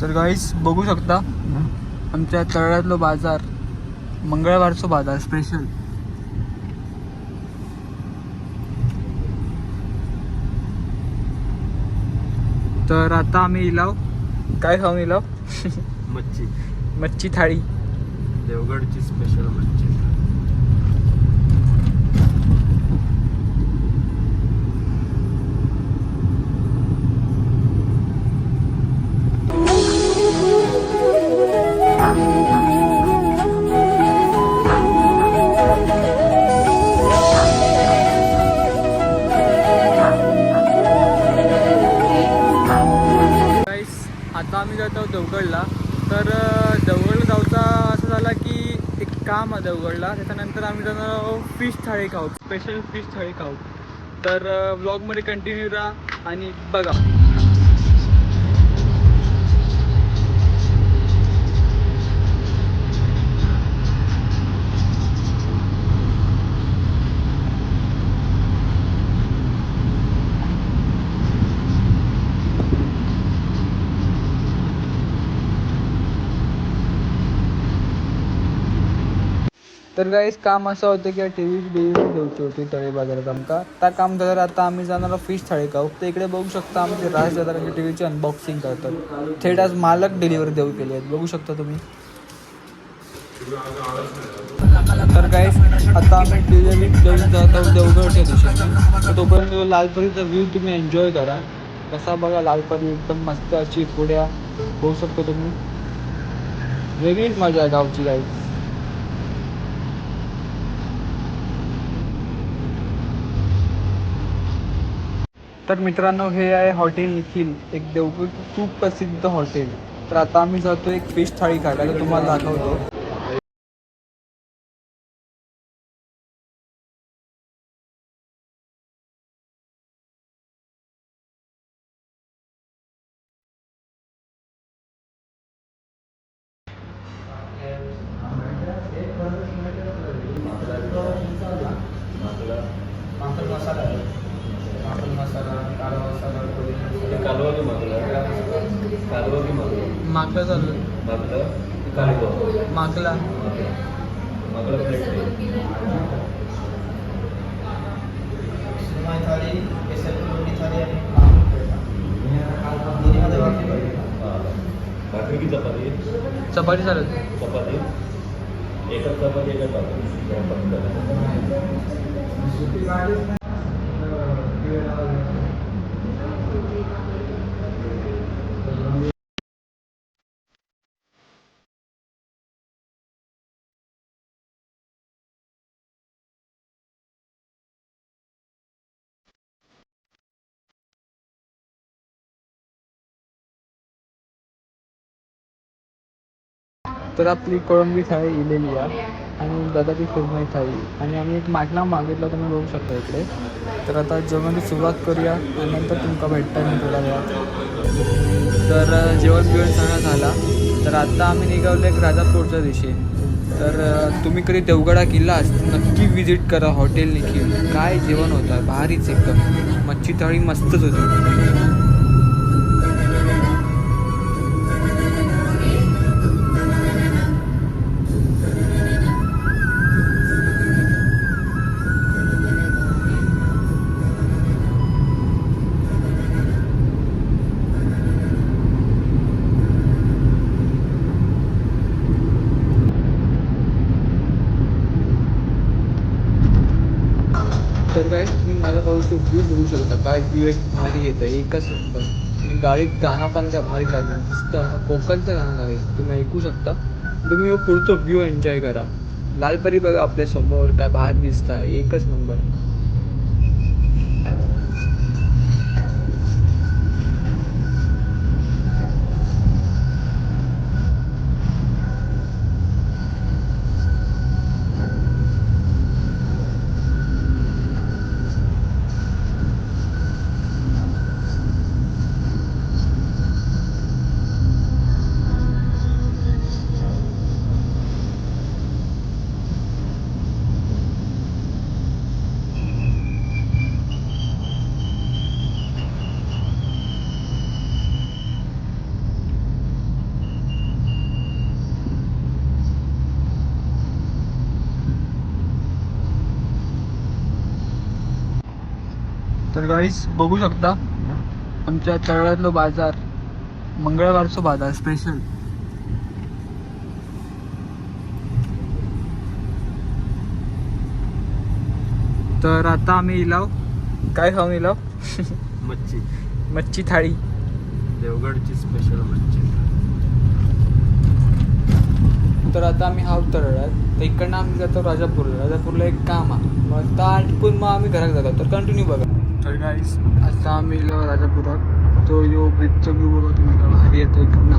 तर गाईस बघू शकता आमच्या तळ्यातलो बाजार मंगळवारचो बाजार स्पेशल तर आता आम्ही इलाव काय खाऊन इलाव? मच्छी. मच्छी थाळी. देवगडची स्पेशल मच्छी. देवगडला तर अं, जाऊचा असं झाला की एक काम आहे देवगडला त्याच्यानंतर आम्ही जाणार फिश थाळी खाऊ स्पेशल फिश थाळी खाऊ तर ब्लॉगमध्ये कंटिन्यू राहा आणि बघा. तर गाईस काम असं होतं की टी व्ही डिलिव्हरी द्यायची होती तळी बाजारात आमका. त्या काम झाल्यावर आता आम्ही जाणार फिश थाळी खाऊ तर इकडे बघू शकता आमचे राज दादाची टी व्हीची अनबॉक्सिंग करतात. थेट आज मालक डिलिव्हरी देऊ केली आहेत. बघू शकता तुम्ही. तर गाईस आता आम्ही डिलिव्हरी देऊन जात आहोत देवगडच्या दिशेने. तोपर्यंत लालपरीचा व्ह्यू तुम्ही एन्जॉय करा. कसा बघा लालपरी एकदम मस्त अशी पुढ्या. होऊ शकतो तुम्ही. वेगळीच मजा आहे गावची गाईस तर मित्रांनो हे आहे हॉटेल निखिल एक देवपूर खूप प्रसिद्ध हॉटेल. तर आता आम्ही जातो एक फिश थाळी काढायला तुम्हाला दाखवतो. मागला चालू मागला की कालवा मागला मागला प्लेट थाळी थाळी आणि भाकरी की चपाती? चपाती चालत चपाती? एकच चपाती एकच भाकरी. तर आपली कोळंबी थाळी इलेली आहे आणि दादाची सुरमई थाळी. आणि आम्ही एक माटला मागितला तुम्ही बघू शकता इकडे. तर आता जेवणाची सुरुवात करूया आणि नंतर तुमका भेटता मी थोड्या वेळात तर जेवण बिवण सगळं झाला. तर आता आम्ही निघावलं एक राजापूरच्या दिशे तर तुम्ही कधी देवगडा किल्ला नक्की व्हिजिट करा हॉटेल निखील. काय जेवण होतं? भारीच एकदम. मच्छी थाळी मस्तच होती. तर काय तुम्ही माझ्या तो व्ह्यू बघू शकता. काय व्ह्यू एक भारी येतं एकच नंबर गाडीत गाणं पण त्या भारी लागलं दिसतं कोकणचं गाणं आहे. तुम्ही ऐकू शकता. तुम्ही पुढचं व्ह्यू एन्जॉय करा. लालपरी बघा आपल्यासमोर काय बाहेर दिसत आहे एकच नंबर तर गाईस बघू शकता आमच्या तळातलो बाजार मंगळवारचो बाजार स्पेशल तर आता आम्ही इलाव काय खाऊन इलाव? मच्छी. मच्छी थाळी. देवगडची स्पेशल मच्छी. तर आता आम्ही हाव तरळ्यात तर इकडनं आम्ही जातो राजापूरला. राजापूरला एक काम आहे. मग त्या आटपून मग आम्ही घरात जातो. तर कंटिन्यू बघा. तर गाईस आता आम्ही राजापुरात. तो यो ब्रिजचा व्यू बघा तुम्ही. भारी येतो एकदम